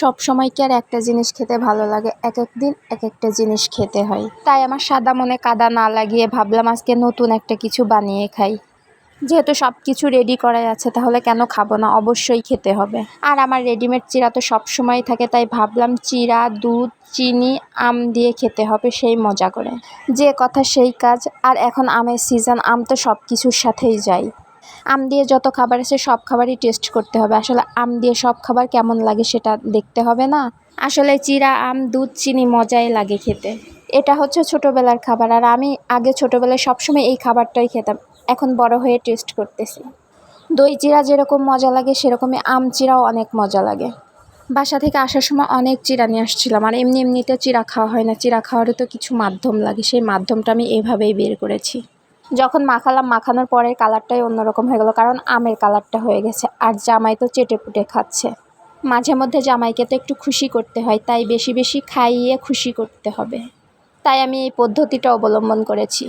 সব সময় কি আর একটা জিনিস খেতে ভালো লাগে? এক এক দিন এক একটা জিনিস খেতে হয়। তাই আমার সাদা মনে কাদা না লাগিয়ে ভাবলাম আজকে নতুন একটা কিছু বানিয়ে খাই। যেহেতু সব কিছু রেডি করাই আছে, তাহলে কেন খাব না? অবশ্যই খেতে হবে। আর আমার রেডিমেড চিরা তো সব সময় থাকে, তাই ভাবলাম চিরা, দুধ, চিনি, আম দিয়ে খেতে হবে সেই মজা করে। যে কথা সেই কাজ। আর এখন আমের সিজন আম তো সব কিছুর সাথেই যায়। আম দিয়ে যত খাবার আছে সব খাবারই টেস্ট করতে হবে। আসলে আম দিয়ে সব খাবার কেমন লাগে সেটা দেখতে হবে না। আসলে চিরা আম, দুধ, চিনি মজাই লাগে খেতে। এটা হচ্ছে ছোটোবেলার খাবার আর আমি আগে ছোটোবেলায় সবসময় এই খাবারটাই খেতাম। এখন বড় হয়ে টেস্ট করতেছি। দই চিরা যেরকম মজা লাগে সেরকমই আম চিরাও অনেক মজা লাগে। বাসা থেকে আসার সময় অনেক চিরা নিয়ে আসছিলাম আর এমনি এমনিতে চিরা খাওয়া হয় না। চিরা খাওয়ারও তো কিছু মাধ্যম লাগে। সেই মাধ্যমটা আমি এভাবেই বের করেছি। যখন মাখালাম, মাখানোর পরে কালারটাই অন্যরকম হয়ে গেল, কারণ আমের কালারটা হয়ে গেছে। আর জামাই তো চেটে পুটে খাচ্ছে। মাঝে মধ্যে জামাইকে তো একটু খুশি করতে হয়, তাই বেশি বেশি খাইয়ে খুশি করতে হবে। তাই আমি এই পদ্ধতিটা অবলম্বন করেছি।